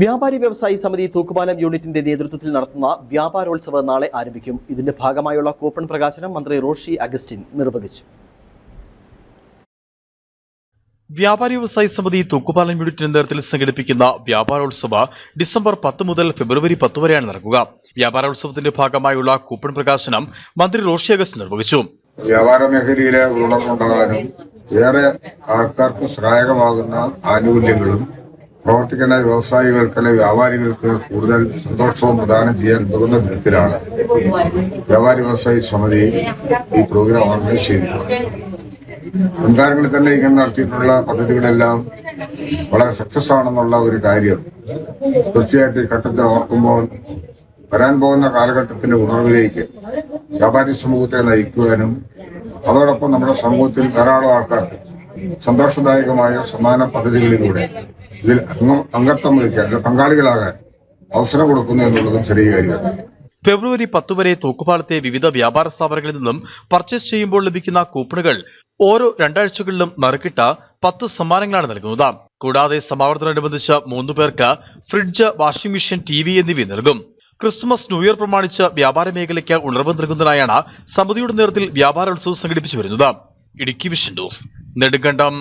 വ്യാപാരി വ്യവസായി സമിതി തൂക്കുപാലം യൂണിറ്റിന്റെ നേതൃത്വത്തിൽ നടത്തുന്ന വ്യാപാരോത്സവം നാളെ ആരംഭിക്കും. ഇതിന്റെ ഭാഗമായുള്ള കൂപ്പൺ പ്രകാശനം മന്ത്രി റോഷി അഗസ്റ്റിൻ നിർവഹിച്ചു. വ്യാപാരി വ്യവസായി സമിതി തൂക്കുപാലം യൂണിറ്റിന്റെ നേതൃത്വത്തിൽ സംഘടിപ്പിക്കുന്ന വ്യാപാരോത്സവ ഡിസംബർ പത്ത് മുതൽ ഫെബ്രുവരി പത്ത് വരെയാണ് നടക്കുക. വ്യാപാരോത്സവത്തിന്റെ ഭാഗമായുള്ള കൂപ്പൺ പ്രകാശനം മന്ത്രി റോഷി അഗസ്റ്റിൻ നിർവഹിച്ചു. വ്യാപാര മേഖലയിലെ ഉണർവുണ്ടാകാനും ഏറെ ആൾക്കാർക്ക് സഹായകമാകുന്ന ആനുകൂല്യങ്ങളും പ്രവർത്തിക്കുന്ന വ്യവസായികൾക്ക് അല്ലെങ്കിൽ വ്യാപാരികൾക്ക് കൂടുതൽ സന്തോഷവും പ്രദാനം ചെയ്യാൻ ഉതകുന്ന വിധത്തിലാണ് വ്യാപാരി വ്യവസായി സമിതി ഈ പ്രോഗ്രാം ഓർഗനൈസ് ചെയ്തിട്ടുള്ളത്. മുൻകാലങ്ങളിൽ തന്നെ ഇങ്ങനെ നടത്തിയിട്ടുള്ള പദ്ധതികളെല്ലാം വളരെ സക്സസ് ആണെന്നുള്ള ഒരു കാര്യം തീർച്ചയായിട്ടും ഈ ഘട്ടത്തിൽ ഓർക്കുമ്പോൾ വരാൻ പോകുന്ന കാലഘട്ടത്തിന്റെ ഉണർവിലേക്ക് വ്യാപാരി സമൂഹത്തെ നയിക്കുവാനും അതോടൊപ്പം നമ്മുടെ സമൂഹത്തിൽ ധാരാളം ആൾക്കാർക്ക് സന്തോഷദായകമായ സമ്മാന പദ്ധതികളിലൂടെ ഇതിൽ അംഗം അംഗത്വം വഹിക്കാൻ പങ്കാളികളാകാൻ അവസരം കൊടുക്കുന്നു എന്നുള്ളതും ചെറിയ കാര്യമാണ്. ഫെബ്രുവരി പത്ത് വരെ തൂക്കുപാലത്തെ വിവിധ വ്യാപാര സ്ഥാപനങ്ങളിൽ നിന്നും പർച്ചേസ് ചെയ്യുമ്പോൾ ലഭിക്കുന്ന കൂപ്പണുകൾ ഓരോ രണ്ടാഴ്ചകളിലും നറുക്കിട്ട പത്ത് സമ്മാനങ്ങളാണ് നൽകുന്നത്. കൂടാതെ സമാവർത്തനോടനുബന്ധിച്ച് മൂന്നു പേർക്ക് fridge washing machine T V എന്നിവ നൽകും. ക്രിസ്മസ് ന്യൂ ഇയർ പ്രമാണിച്ച് വ്യാപാര മേഖലയ്ക്ക് ഉണർവ് നൽകുന്നതിനായാണ് സമിതിയുടെ നേതൃത്വത്തിൽ വ്യാപാരോത്സവം സംഘടിപ്പിച്ചു വരുന്നത്. Idukki vision news. നെടുങ്കണ്ടം